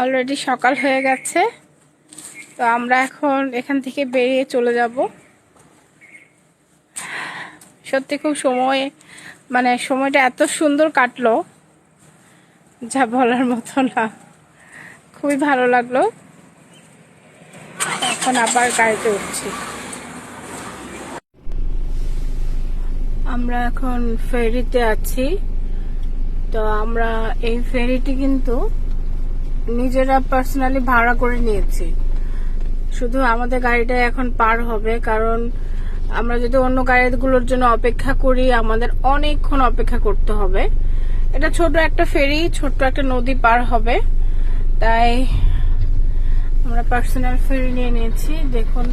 Already সকাল হয়ে গেছে। তো আমরা এখন এখান থেকে বেরিয়ে চলে যাব। সত্যি খুব সময় মানে সময়টা এত সুন্দর কাটলো, যা বলার মতো না। খুবই ভালো লাগল। এখন আবার গাড়িতে উঠছি। আমরা এখন ফেরিতে আছি। তো আমরা এই ফেরিটি কিন্তু নিজেরা পার্সোনালি ভাড়া করে নিয়েছি। শুধু আমাদের গাড়িটা এখন পার হবে, কারণ আমরা যদি অন্য গাড়িগুলোর জন্য অপেক্ষা করি, আমাদের অনেকক্ষণ অপেক্ষা করতে হবে। এটা ছোট একটা ফেরি, ছোট্ট একটা নদী পার হবে। তাই আমরা পার্সোনাল ফেরি নিয়ে নিয়েছি। দেখুন,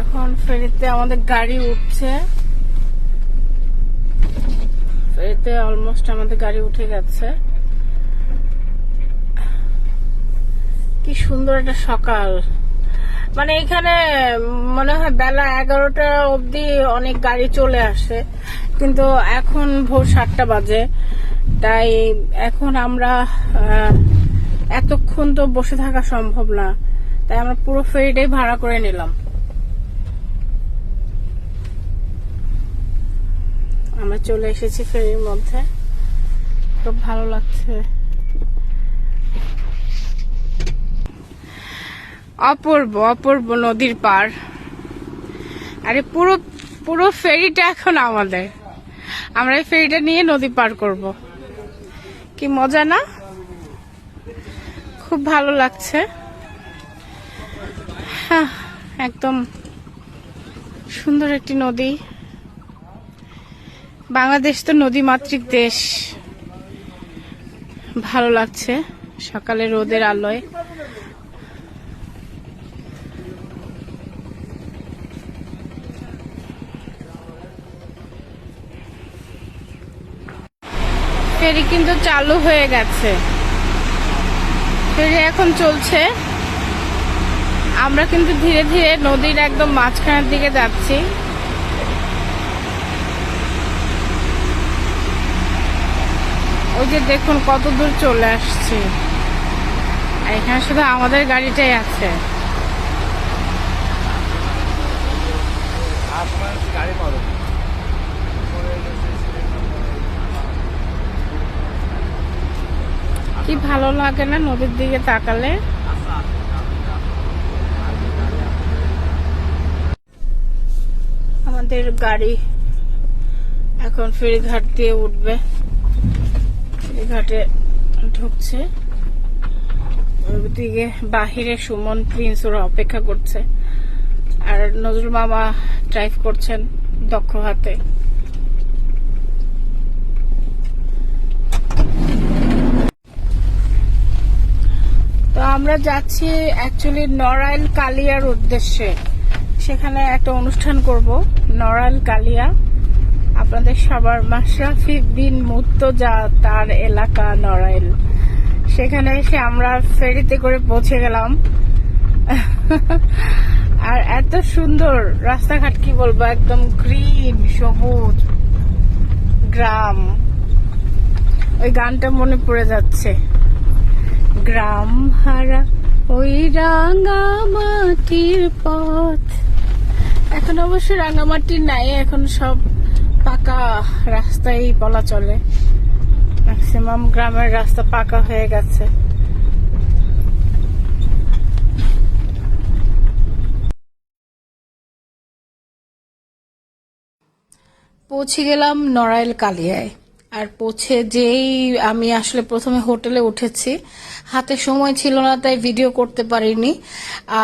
এখন ফেরিতে আমাদের গাড়ি উঠছে। ফেরিতে অলমোস্ট আমাদের গাড়ি উঠে গেছে। সুন্দর একটা সকাল। মানে এখানে মনে হয় বেলা এগারোটা অবধি অনেক গাড়ি চলে আসে। কিন্তু এখন ভোর সাতটা বাজে। তাই এখন আমরা এতক্ষণ তো বসে থাকা সম্ভব না। তাই আমরা পুরো ফেরিটাই ভাড়া করে নিলাম। আমরা চলে এসেছি ফেরির মধ্যে। খুব ভালো লাগছে। অপূর্ব অপূর্ব নদীর পার। আরে পুরো পুরো ফেরিটা এখন আমাদের। আমরা এই ফেরিটা নিয়ে নদী পার করব। কি মজা না? খুব ভালো লাগছে। হ্যাঁ, একদম সুন্দর একটি নদী। বাংলাদেশ তো নদী মাতৃক দেশ। ভালো লাগছে সকালে রোদের আলোয়। ফেরি কিন্তু চালু হয়ে গেছে। ফেরি এখন চলছে। আমরা কিন্তু ধীরে ধীরে নদীর একদম মাঝখানের দিকে যাচ্ছি। ওই যে দেখুন কত দূর চলে আসছি। আর এখানে শুধু আমাদের গাড়িটাই আছে। গাড়ি পাবো কি ভালো লাগে না নদীর দিকে তাকালে। আমাদের গাড়ি এখন ফেরিঘাট দিয়ে উঠবে। ফেরিঘাটে ঢুকছে। ওদিকে বাহিরে সুমন প্রিন্স ওরা অপেক্ষা করছে। আর নজরুল মামা ড্রাইভ করছেন দক্ষ হাতে তো আমরা যাচ্ছি অ্যাকচুয়ালি নড়াইল কালিয়ার উদ্দেশ্যে। সেখানে একটা অনুষ্ঠান করব, নড়াইল কালিয়া। আপনাদের সবার মাশরাফি বিন মুর্তজা তার এলাকা নড়াইল। সেখানে এসে আমরা ফেরিতে করে পৌঁছে গেলাম। আর এত সুন্দর রাস্তাঘাট, কি বলব, একদম গ্রিন, সবুজ, গ্রাম। ওই গানটা মনে পড়ে যাচ্ছে। গ্রাম হারা ওই রাঙা মাটির পথ। এখন অবশ্য রাঙামাটির নাই, এখন সব পাকা রাস্তাই বলা চলে। ম্যাক্সিমাম গ্রামের রাস্তা পাকা হয়ে গেছে। পৌঁছে গেলাম নড়াইল কালিয়ায়। আর পৌঁছে যেই আমি আসলে প্রথমে হোটেলে উঠেছি, হাতে সময় ছিল না, তাই ভিডিও করতে পারিনি।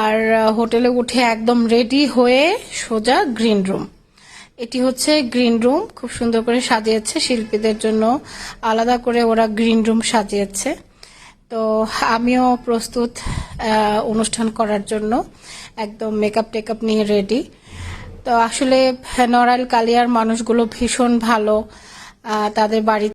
আর হোটেলে উঠে একদম রেডি হয়ে সোজা গ্রিন রুম এটি হচ্ছে গ্রিন রুম খুব সুন্দর করে সাজিয়েছে। শিল্পীদের জন্য আলাদা করে ওরা গ্রিন রুম সাজিয়েছে। তো আমিও প্রস্তুত অনুষ্ঠান করার জন্য। একদম মেকআপ টেকআপ নিয়ে রেডি তো আসলে নড়াইল কালিয়ার মানুষগুলো ভীষণ ভালো। তাদের বাড়ি